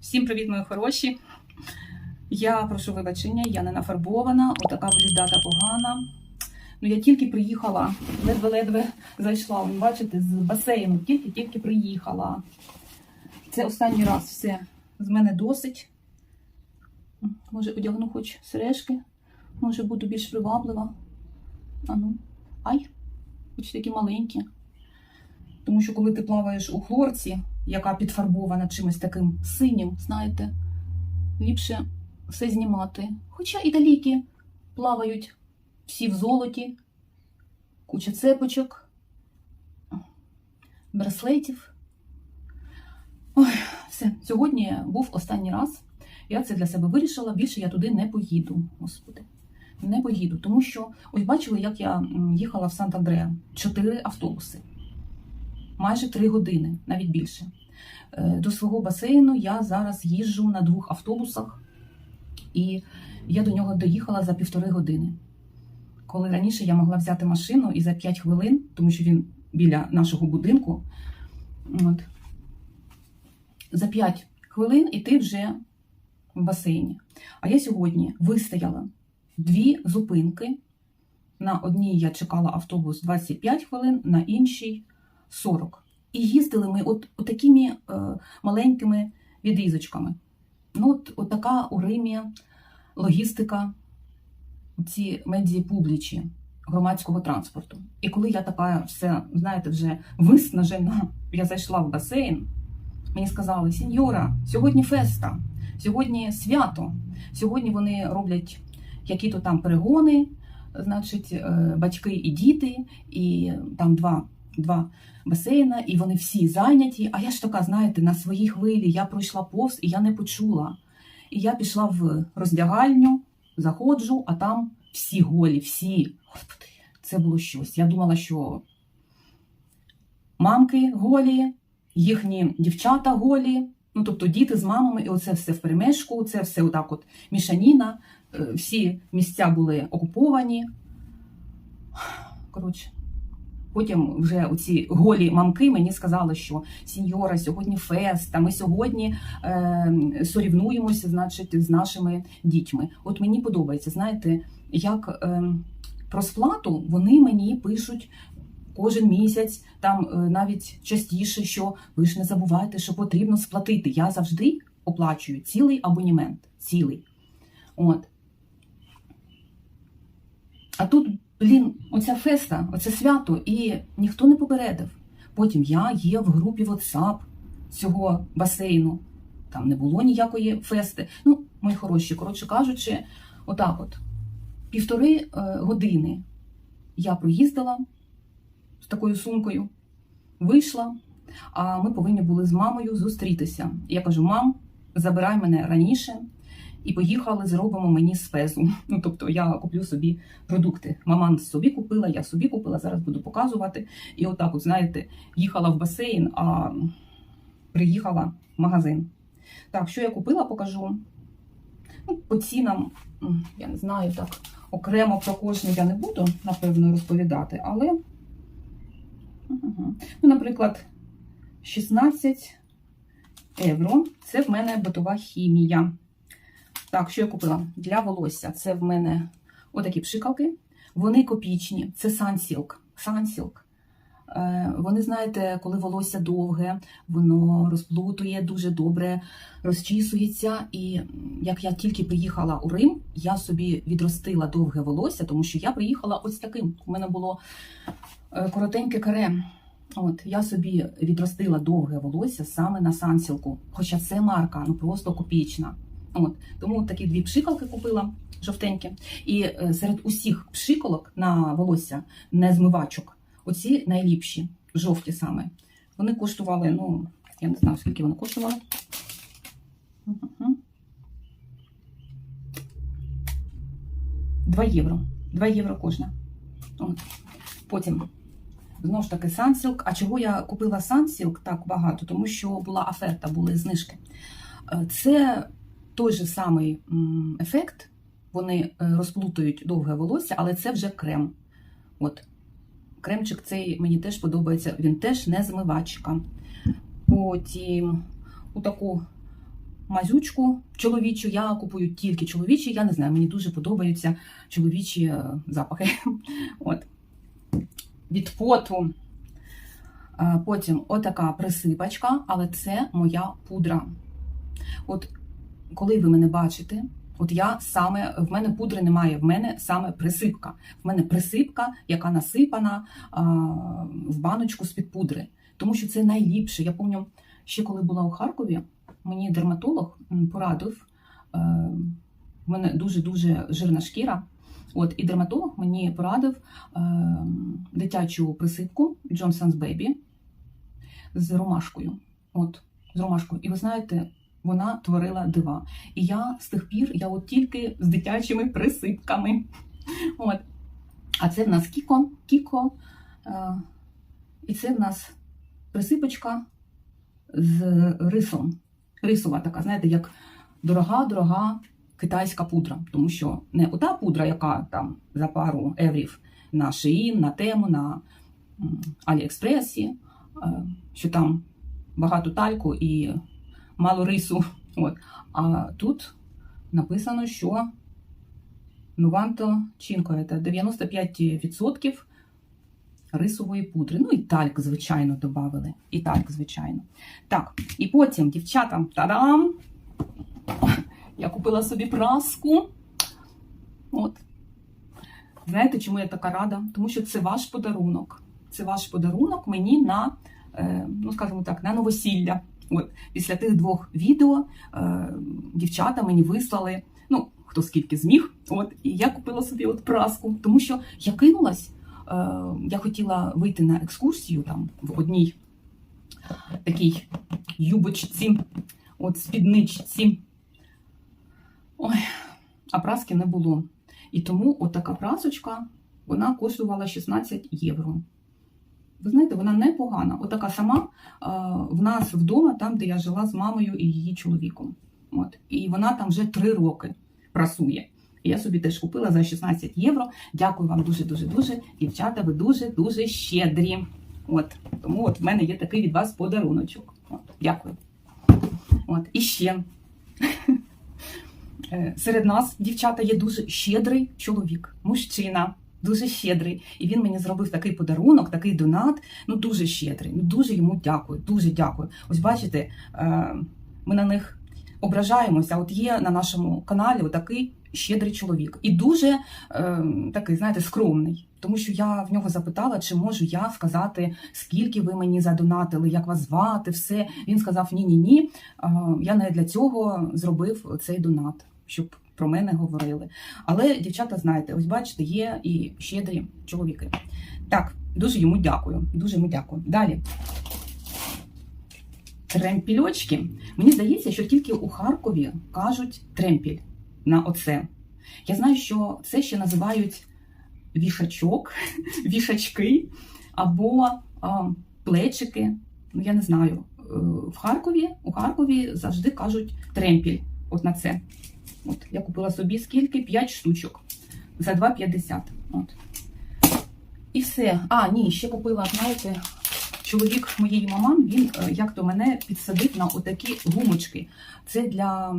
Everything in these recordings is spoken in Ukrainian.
Всім привіт, мої хороші. Я прошу вибачення, я не нафарбована, отака бліда та погана. Ну, я тільки приїхала, ледве-ледве зайшла. Ви бачите, з басейну, тільки-тільки приїхала. Це останній раз все. З мене досить. Може, одягну хоч сережки, може буду більш приваблива. А ну, ай, хоч такі маленькі. Тому що коли ти плаваєш у хлорці, яка підфарбована чимось таким синім, знаєте, ліпше все знімати. Хоча італійки плавають всі в золоті, куча цепочок, браслетів. Ой, все, сьогодні був останній раз. Я це для себе вирішила, більше я туди не поїду. Господи, не поїду. Тому що, ось бачили, як я їхала в Сант-Андреа. Чотири автобуси. Майже три години, навіть більше. Е, До свого басейну я зараз їжджу на двох автобусах, і я до нього доїхала за півтори години. Коли раніше я могла взяти машину і за 5 хвилин, тому що він біля нашого будинку, от, за 5 хвилин і ти вже в басейні. А я сьогодні вистояла дві зупинки. На одній я чекала автобус 25 хвилин, на іншій 40. І їздили ми от, от такими е, маленькими відрізочками. Ну, от, от така у Римі логістика, ці медії публічі громадського транспорту. І коли я така все, знаєте, вже виснажена, я зайшла в басейн, мені сказали: Сіньора, сьогодні феста, сьогодні свято, сьогодні вони роблять які-то там перегони, значить, е, батьки і діти, і там два. Два басейна, і вони всі зайняті. А я ж така, знаєте, на своїй хвилі я пройшла повз і я не почула. І я пішла в роздягальню, заходжу, а там всі голі, всі. Господи, це було щось. Я думала, що мамки голі, їхні дівчата голі, ну тобто діти з мамами, і оце все вперемешку, це все отак от мішаніна. Е, Всі місця були окуповані. Коротше. Потім вже оці голі мамки мені сказали, що сіньора, сьогодні фест, а ми сьогодні е, сорівнуємося, значить, з нашими дітьми. От мені подобається, знаєте, як е, про сплату вони мені пишуть кожен місяць, там е, навіть частіше, що ви ж не забувайте, що потрібно сплатити. Я завжди оплачую цілий абонімент. Цілий. От. А тут, блін, оця феста, оце свято, і ніхто не попередив. Потім я є в групі WhatsApp цього басейну. Там не було ніякої фести. Ну, мої хороші, коротше кажучи, отак от. Півтори е, години я проїздила з такою сумкою, вийшла, а ми повинні були з мамою зустрітися. Я кажу: мам, забирай мене раніше. І поїхали, зробимо мені спезу. Ну, тобто я куплю собі продукти. Маман собі купила, я собі купила, зараз буду показувати. І отак, от, знаєте, їхала в басейн, а приїхала в магазин. Так, що я купила, покажу. Ну, по цінам, я не знаю, так, окремо про кожне я не буду, напевно, розповідати, але, ну, наприклад, 16 євро це в мене битова хімія. Так, що я купила? Для волосся. Це в мене отакі пшикалки. Вони копічні. Це Sunsilk. Sunsilk. Е, Вони, знаєте, коли волосся довге, воно розплутує дуже добре, розчісується. І як я тільки приїхала у Рим, я собі відростила довге волосся, тому що я приїхала ось таким. У мене було е, коротеньке каре. От я собі відростила довге волосся саме на сансілку. Хоча це марка, ну просто копічна. От тому такі дві пшикалки купила жовтенькі. І е, серед усіх пшикалок на волосся, не змивачок, оці найліпші, жовті саме. Вони коштували, ну я не знаю, скільки вони коштували. Мгм. 2 євро. 2 євро кожна. От. Потім знову ж таки Sunsilk. А чого я купила Sunsilk так багато? Тому що була оферта, були знижки. Е, Це той же самий ефект. Вони е, розплутують довге волосся, але це вже крем. От. Кремчик цей мені теж подобається, він теж не змивачка. Потім у таку мазючку чоловічу. Я купую тільки чоловічі. Я не знаю, мені дуже подобаються чоловічі е, запахи. От. Від поту. Е, Потім отака присипачка, але це моя пудра. От коли ви мене бачите, от я саме в мене пудри немає, в мене саме присипка. В мене присипка, яка насипана а, в баночку з-під пудри. Тому що це найліпше. Я пам'ятаю, ще коли була у Харкові, мені дерматолог порадив. Е, в мене дуже-дуже жирна шкіра. От, і дерматолог мені порадив е, дитячу присипку Johnson's Baby з ромашкою. От, з ромашкою. І ви знаєте, вона творила дива. І я з тих пір, я от тільки з дитячими присипками. От. А це в нас кіко, кіко. Е, і це в нас присипочка з рисом. Рисова така, знаєте, як дорога-дорога китайська пудра. Тому що не ота пудра, яка там за пару еврів на Shein, на тему, на Аліекспресі, е, що там багато тальку і мало рису. От. А тут написано, що Нуванто Чінко це 95% рисової пудри. Ну і тальк, звичайно, додали. І тальк, звичайно. Так, і потім, дівчата, та-дам! Я купила собі праску. От. Знаєте, чому я така рада? Тому що це ваш подарунок. Це ваш подарунок мені на, е, ну скажімо так, на новосілля. От після тих двох відео е, дівчата мені вислали, ну хто скільки зміг. От і я купила собі от праску, тому що я кинулась. Е, я хотіла вийти на екскурсію там в одній такій юбочці, от спідничці. Ой, а праски не було. І тому така прасочка вона коштувала 16 євро. Ви знаєте, вона непогана. Отака сама а, в нас вдома, там, де я жила з мамою і її чоловіком. От. І вона там вже три роки прасує. І я собі теж купила за 16 євро. Дякую вам дуже-дуже дуже. Дівчата, ви дуже-дуже щедрі. От. Тому от в мене є такий від вас подаруночок. От. Дякую. От. І ще. Е, Серед нас, дівчата, є дуже щедрий чоловік, мужчина, дуже щедрий. І він мені зробив такий подарунок, такий донат. Ну дуже щедрий. Ну дуже йому дякую. Дуже дякую. Ось бачите, е, ми на них ображаємося. От є на нашому каналі такий щедрий чоловік. І дуже е, такий, знаєте, скромний. Тому що я в нього запитала, чи можу я сказати, скільки ви мені задонатили, як вас звати, все. Він сказав: ні, ні, ні. Я не для цього зробив цей донат, щоб про мене говорили. Але, дівчата, знаєте, ось бачите, є і щедрі чоловіки. Так, дуже йому дякую. Дуже йому дякую. Далі. Тремпільочки. Мені здається, що тільки у Харкові кажуть тремпіль на оце. Я знаю, що це ще називають вішачок, вішачки або а, плечики. Ну, я не знаю. Е, В Харкові, у Харкові завжди кажуть тремпіль. От на це. От, я купила собі скільки? 5 штучок за 2,50. От. І все. А, ні, ще купила, знаєте, чоловік моєї мами, він е, як то мене підсадив на отакі гумочки. Це для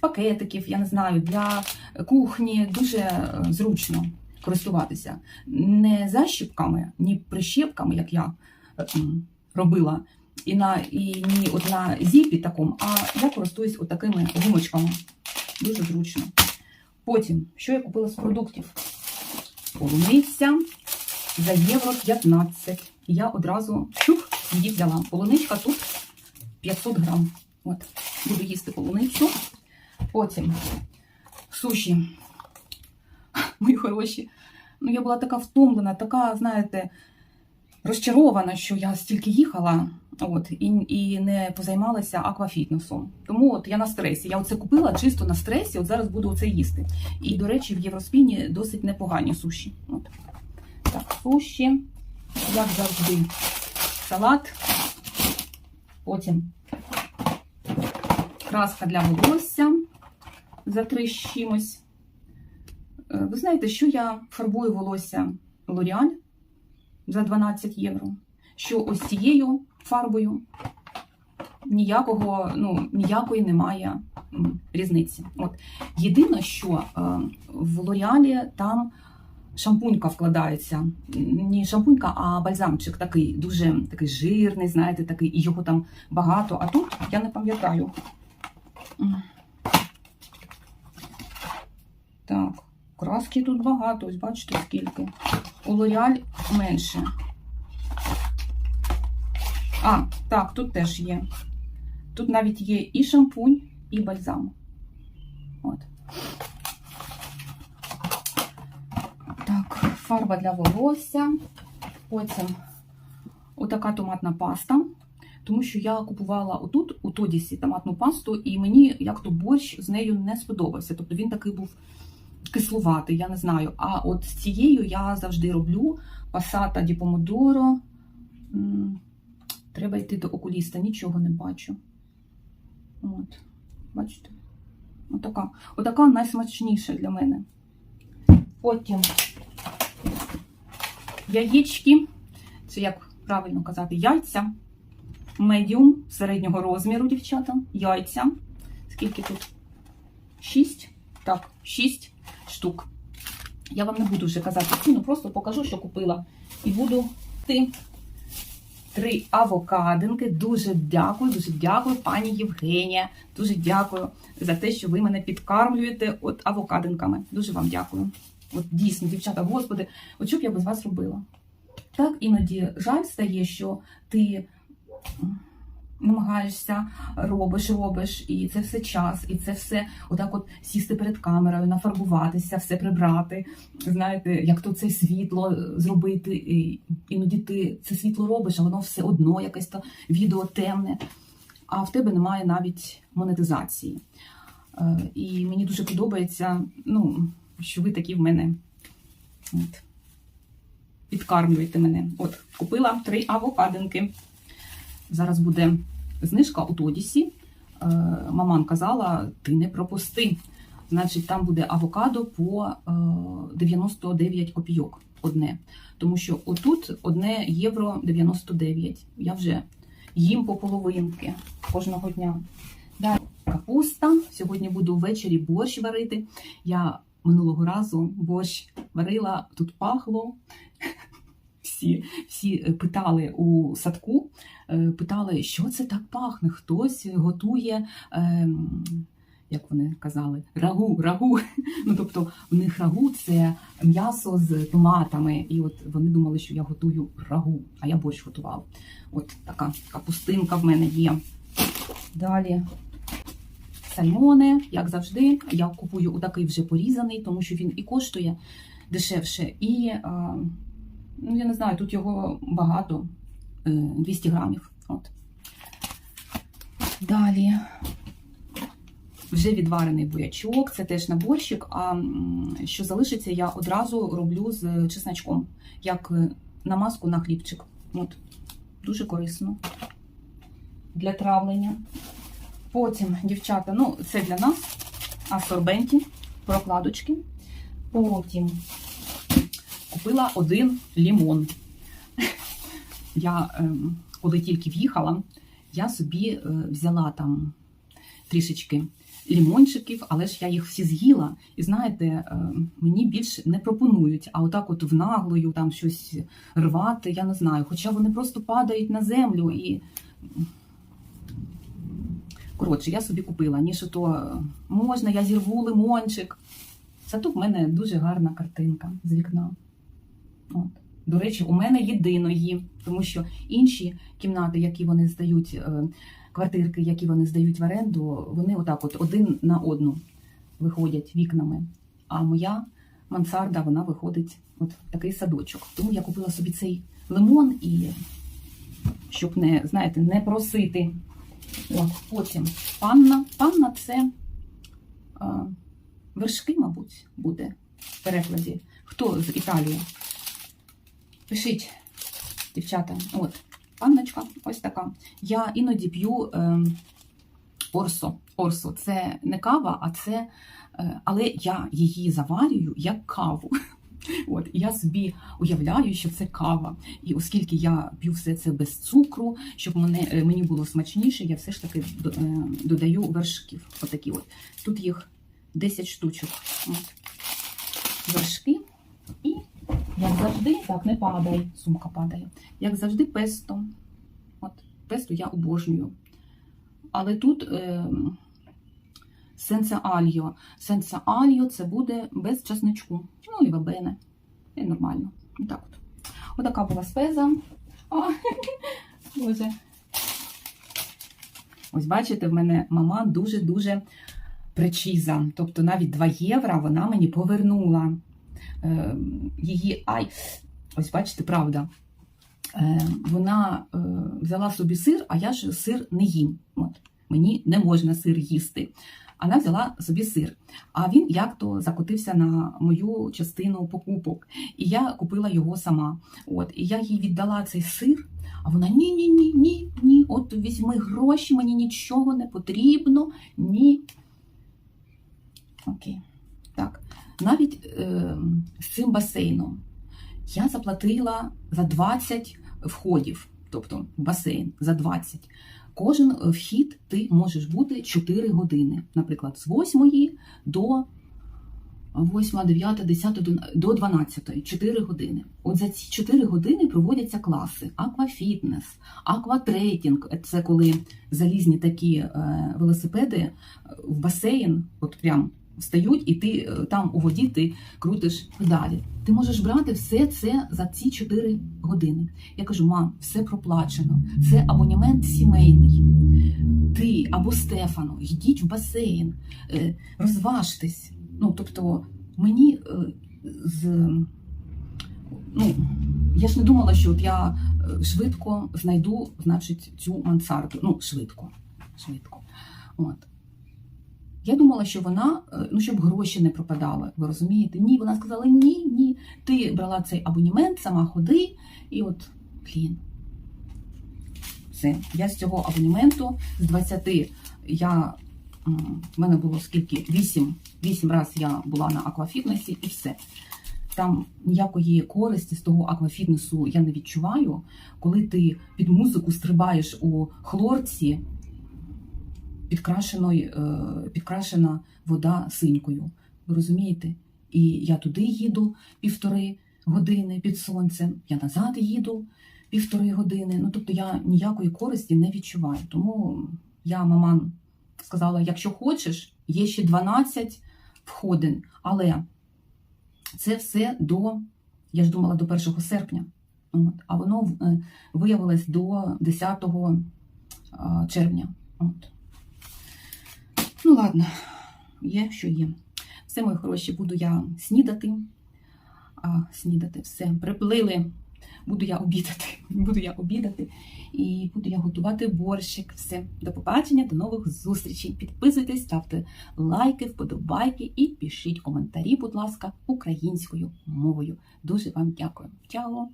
пакетиків, я не знаю, для кухні дуже е, зручно користуватися. Не защіпками, ні прищепками, як я е, робила, і на і ні от на зіпі такому, а я користуюсь отакими гумочками. Дуже зручно. Потім, що я купила з продуктів? Полуниця за євро 15. І я одразу чух, її взяла. Полуничка тут 500 грам. От, буду їсти полуницю. Потім суші. Мої хороші. Ну, я була така втомлена, така, знаєте, розчарована, що я стільки їхала. От, і, і не позаймалася аквафітнесом. Тому от я на стресі. Я оце купила чисто на стресі, от зараз буду оце їсти. І, до речі, в Євроспіні досить непогані суші. От. Так, суші, як завжди, салат. Потім краска для волосся за. Е, Ви знаєте, що я фарбую волосся L'Oreal за 12 євро? Що ось цією фарбою ніякого, ну, ніякої немає різниці. От. Єдине, що е, в Лореалі там шампунька вкладається. Не шампунька, а бальзамчик такий, дуже такий жирний, знаєте, такий, і його там багато. А тут я не пам'ятаю. Так, краски тут багато, ось бачите скільки. У L'Oreal менше. А, так, тут теж є. Тут навіть є і шампунь, і бальзам. От. Так, фарба для волосся. Потім отака томатна паста. Тому що я купувала отут, у Тодісі, томатну пасту, і мені як то борщ з нею не сподобався. Тобто він такий був кислуватий, я не знаю. А от з цією я завжди роблю пасата ді помодоро. Треба йти до окуліста, нічого не бачу. От, бачите? Отака. Отака найсмачніша для мене. Потім яєчки, це як правильно казати, яйця. Медіум середнього розміру, дівчата. Яйця. Скільки тут? Шість. Так, шість штук. Я вам не буду вже казати ціну, просто покажу, що купила. І буду ти три авокадинки. Дуже дякую, дуже дякую, пані Євгенія. Дуже дякую за те, що ви мене підкармлюєте от авокадинками. Дуже вам дякую. От дійсно, дівчата, господи, от що б я без вас робила? Так іноді жаль стає, що ти намагаєшся, робиш, робиш, і це все час, і це все отак от сісти перед камерою, нафарбуватися, все прибрати. Знаєте, як то це світло зробити. І іноді ти це світло робиш, а воно все одно якесь то відео темне. А в тебе немає навіть монетизації. Е, І мені дуже подобається, ну, що ви такі в мене. От. Підкармлюєте мене. От, купила три авокадинки. Зараз буде знижка у Тодісі. Е, Маман казала, ти не пропусти. Значить, там буде авокадо по е, 99 копійок одне. Тому що отут одне євро 99. Я вже їм по половинки кожного дня. Далі капуста. Сьогодні буду ввечері борщ варити. Я минулого разу борщ варила, тут пахло. Всі, всі питали у садку, е, питали, що це так пахне. Хтось готує, ем, як вони казали, рагу, рагу. Ну, тобто, в них рагу це м'ясо з томатами. І от вони думали, що я готую рагу, а я борщ готувала. От така капустинка в мене є. Далі сальмони, як завжди, я купую отакий вже порізаний, тому що він і коштує дешевше. І, а, ну, я не знаю, тут його багато, е, 200 грамів. От. Далі вже відварений бурячок, це теж на борщик, а що залишиться, я одразу роблю з чесночком, як е, намазку на хлібчик. От. Дуже корисно для травлення. Потім, дівчата, ну, це для нас асорбенті, прокладочки. Потім купила один лімон. Я, ем, коли тільки в'їхала, я собі е, взяла там трішечки лімончиків, але ж я їх всі з'їла. І знаєте, е, мені більше не пропонують, а отак от внаглою там щось рвати, я не знаю. Хоча вони просто падають на землю і. Коротше, я собі купила, ніж то е, можна, я зірву лимончик. Зато в мене дуже гарна картинка з вікна. От. До речі, у мене єдиної, тому що інші кімнати, які вони здають, е, квартирки, які вони здають в оренду, вони отак от один на одну виходять вікнами. А моя мансарда, вона виходить от в такий садочок. Тому я купила собі цей лимон і щоб не, знаєте, не просити. От, потім панна. Панна це а, вершки, мабуть, буде в перекладі. Хто з Італії? Пишіть, дівчата. От, панночка, ось така. Я іноді п'ю е, орсо. Орсо це не кава, а це. Е, але я її заварюю як каву. От, я собі уявляю, що це кава. І оскільки я п'ю все це без цукру, щоб мене, е, мені було смачніше, я все ж таки е, додаю вершків. Отакі от. Тут їх 10 штучок. От. Вершки. Як завжди, так, не падай, сумка падає. Як завжди, песто. От, песто я обожнюю. Але тут е, сенса альо. Сенса альо це буде без часничку. Ну і вабене. І нормально. Отак от. Отака була спеза. О, Боже. Ось бачите, в мене мама дуже-дуже пречіза. Тобто навіть 2 євро вона мені повернула. Е, її ай. Ось бачите, правда. Е, вона е, взяла собі сир, а я ж сир не їм. От. Мені не можна сир їсти. Вона взяла собі сир. А він як то закотився на мою частину покупок. І я купила його сама. От, і я їй віддала цей сир, а вона ні, ні, ні, ні, ні. От візьми гроші, мені нічого не потрібно. Ні. Окей. Навіть е, з цим басейном я заплатила за 20 входів, тобто басейн за 20. Кожен вхід ти можеш бути 4 години. Наприклад, з 8 до 8, 9, 10 до 12, 4 години. От за ці 4 години проводяться класи: аквафітнес, акватрейкінг це коли залізні такі е, велосипеди в басейн, от прям встають, і ти е, там у воді ти крутиш педалі. Ти можеш брати все це за ці 4 години. Я кажу, мам, все проплачено. Це абонемент сімейний. Ти або Стефану, йдіть в басейн, е, розважтесь. Ну, тобто, мені е, з. Ну, я ж не думала, що от я швидко знайду, значить, цю мансарду. Ну, швидко. Швидко. От. Я думала, що вона, е, ну, щоб гроші не пропадали. Ви розумієте? Ні, вона сказала: ні, ні. Ти брала цей абонемент, сама ходи, і от, блін. Все. Я з цього абонементу з 20 я. В мене було скільки? 8, 8 разів я була на аквафітнесі і все. Там ніякої користі з того аквафітнесу я не відчуваю. Коли ти під музику стрибаєш у хлорці, підкрашена вода синькою. Ви розумієте? І я туди їду півтори години під сонцем, я назад їду півтори години. Ну тобто я ніякої користі не відчуваю. Тому я маман сказала: якщо хочеш, є ще 12 входин, але це все до, я ж думала, до 1 серпня. От, а воно е, виявилось до 10 червня. От. Ну, ладно, є, що є. Все, мої хороші, буду я снідати. А, снідати, все, приплили. Буду я обідати. Буду я обідати і буду я готувати борщик. Все, до побачення, до нових зустрічей. Підписуйтесь, ставте лайки, вподобайки і пишіть коментарі, будь ласка, українською мовою. Дуже вам дякую. Чао!